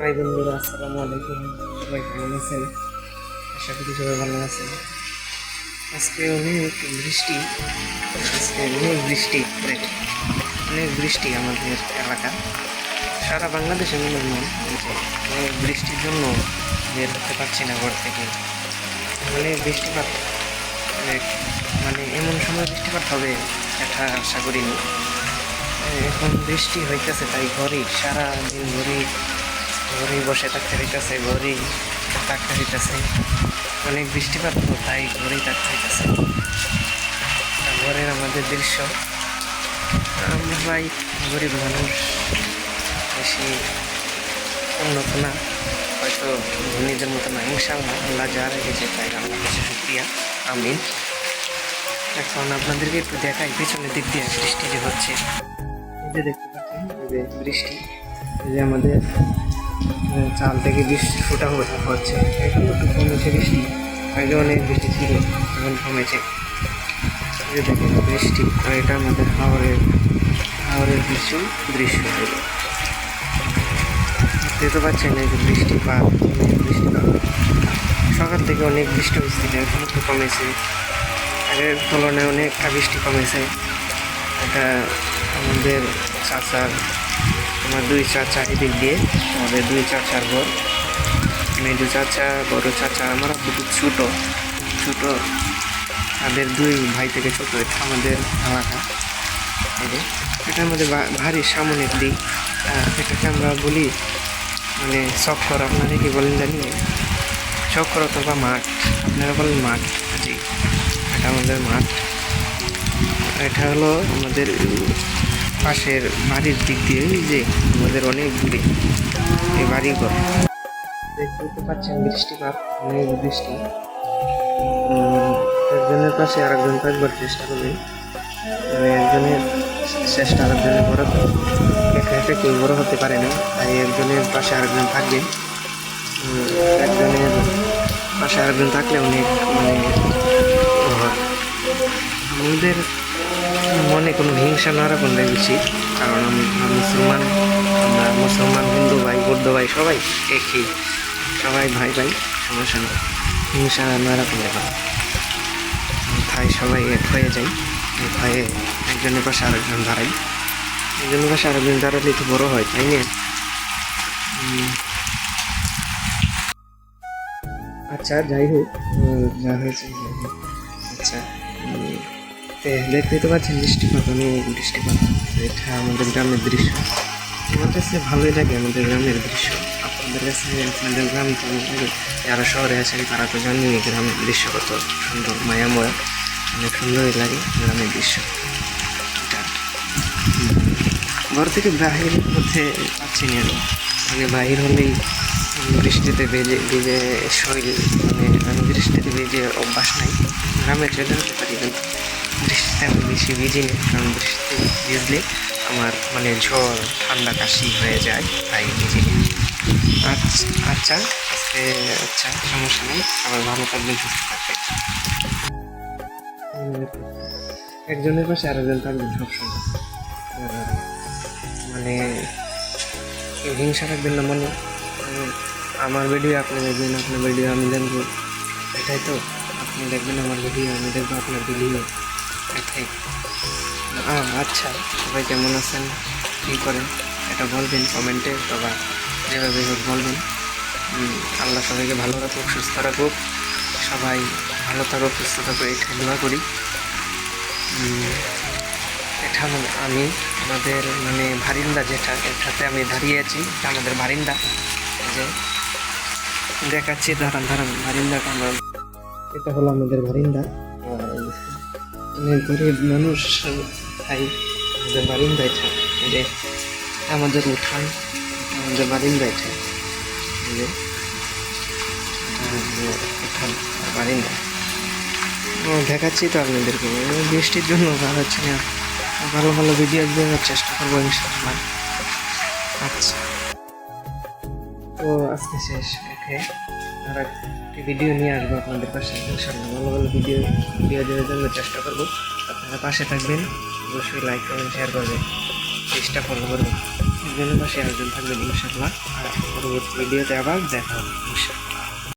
High বন্ধুরা, আসসালামু আলাইকুম। সবাই কেমন আছেন? আশা করি সবাই ভালো আছেন। আজকে অনেক বৃষ্টি, আজকে অনেক বৃষ্টি অনেক বৃষ্টি আমাদের এলাকা। সারা বাংলাদেশে মনে নয় যে অনেক বৃষ্টির জন্য বের হতে পারছি না ঘর থেকে। মানে বৃষ্টিপাত মানে এমন সময় বৃষ্টিপাত হবে এটা আশা করিনি। এখন বৃষ্টি হইতেছে তাই ঘরেই সারা দিন ঘরেই ঘরেই বসে থাকতে হইতেছে ঘরেই থাকতে হইতেছে। অনেক বৃষ্টিপাত তো তাই ঘরেই থাকতে হইতেছে। ঘরের আমাদের দৃশ্য। আমরা ভাই গরিব মানুষ, বেশি উন্নত না। হয়তো ধনীদের মতো না ইনশাল্লাহ আল্লাহ যা রেখেছে তাই আল্লাহ কাছে শুক্রিয়া আমিন। এখন আপনাদেরকে একটু দেখাই, পিছনের দিক দিয়ে বৃষ্টি যে হচ্ছে। দেখতে পাচ্ছেন যে বৃষ্টি যে আমাদের চাল থেকে বৃষ্টি ফোটা হচ্ছে। এখন একটু কমেছে বৃষ্টি। আগে অনেক বৃষ্টি ছিল, এখন কমেছে। দেখেন, বৃষ্টি। আর এটা আমাদের হাওড়ের হাওড়ের কিছু দৃশ্য। হলো দেখতে পাচ্ছেন, এই যে বৃষ্টিপাত বৃষ্টিপাত। সকাল থেকে অনেক বৃষ্টি হয়েছিল, এখন একটু কমেছে। আগের তুলনায় অনেকটা বৃষ্টি কমেছে। এটা আমাদের চাচার আমার দুই চাচা এদিক দিয়ে আমাদের দুই চাচার ঘর। মেজু চাচা বড় চাচা আমরা খুব ছোটো ছোটো। তাদের দুই ভাই থেকে ছোটো, এটা আমাদের এলাকা এটা আমাদের ভারী সামনের দিক। এটাকে আমরা বলি মানে চক্কর, আপনারা কি বলেন জানি? চক্কর অথবা মাঠ, আপনারা বলেন মাঠ, জি। এটা আমাদের মাঠ। এটা হলো আমাদের পাশের বাড়ির দিক দিয়ে যে আমাদের অনেক দূরে এই বাড়ি ঘর দেখতে পাচ্ছেন বৃষ্টিপাত, অনেক বৃষ্টি। একজনের পাশে আরেকজন থাকবার চেষ্টা করবেন মানে একজনের চেষ্টা আরেকজনের বড় একা কেউ বড় হতে পারে না, তাই একজনের পাশে আরেকজন থাকবে। একজনের পাশে আরেকজন থাকলে অনেক মানে আমাদের কোনো হিংসা না রাখুন উচিত কারণ আমরা মুসলমান আমরা মুসলমান, হিন্দু ভাই, বৌদ্ধ ভাই, সবাই একই। সবাই ভাই ভাই সমস্যা নেই হিংসা না এখন। তাই সবাই এক হয়ে যাই। এক হয়ে একজনের পাশে আরেকজন দাঁড়াই। একজনের পাশে আরেকজন দাঁড়ালে তো বড়ো হয়, তাই না? আচ্ছা যাই হোক। যা হয়েছে আচ্ছা দেখতেই তো পাচ্ছেন বৃষ্টিপাত অনেক বৃষ্টিপাত এটা আমাদের গ্রামের দৃশ্য। আমার কাছে ভালোই লাগে আমাদের গ্রামের দৃশ্য। আপনাদের কাছে আপনাদের গ্রাম কেমন লাগে যারা শহরে আছেন, তারা তো জানেন গ্রামের দৃশ্য কত সুন্দর, মায়াময়। অনেক সুন্দরই লাগে গ্রামের দৃশ্য। ঘর থেকে বাহির হতে পারছি না মানে বাহির হলেই বৃষ্টিতে ভেজে ভিজে শরীর মানে বৃষ্টিতে ভিজে অভ্যাস নাই। গ্রামে চলে যেতে পারি, কিন্তু বৃষ্টিতে আমি বেশি ভিজি না, কারণ বৃষ্টিতে ভিজলে আমার মানে জ্বর ঠান্ডা, কাশি হয়ে যায়, তাই ভিজি না। আচ্ছা আচ্ছা আচ্ছা সমস্যা নেই সবাই ভালো থাকবেন, সুস্থ থাকবেন। একজনের পাশে আরেকজন থাকবেন সবসময়। মানে হিংসা রাখবেন না মনে। আমার ভিডিও আপনি দেখবেন, আপনার ভিডিও আমি দেখব। এটাই তো, আপনি দেখবেন, আমার ভিডিও আমি দেখব, আপনার ভিডিও আচ্ছা সবাই কেমন আছেন? কী করেন? এটা বলবেন কমেন্টে বা যেভাবে হোক বলবেন। আল্লাহ সবাইকে ভালো রাখুক, সুস্থ রাখুক। সবাই ভালো থাকুক, সুস্থ থাকুক এটাই দোয়া করি। এটা আমি আমাদের মানে ভারিন্দা যেটা, এটাতে আমি দাঁড়িয়ে আছি, এটা আমাদের ভারিন্দা যে, দেখাচ্ছি, দাঁড়ান দাঁড়ান ভারিন্দাটা এটা হলো আমাদের ভারিন্দা গরিব মানুষ তাই আমাদের এটা এই যে আমাদের উঠান, আমাদের বারিন্দা এটা এই যে উঠান আর বারিন্দা ও, দেখাচ্ছি তো আপনাদেরকে। বৃষ্টির জন্য হচ্ছে না। ভালো ভালো ভিডিও দেওয়ার চেষ্টা করব ইনশাআল্লাহ। আচ্ছা। তো আজকে শেষ, ওকে। আর একটি ভিডিও নিয়ে আসব আপনাদের পাশে। ইনশাআল্লাহ ভালো ভালো ভিডিও ভিডিও দেওয়ার জন্য চেষ্টা করব। আপনারা পাশে থাকবেন, অবশ্যই লাইক করবেন শেয়ার করবেন। চেষ্টা ফলো করবেন। একজনের পাশে একজন থাকবেন ইনশাল্লাহ আর পরবর্তী ভিডিওতে আবার দেখা হবে ইনশাল্লাহ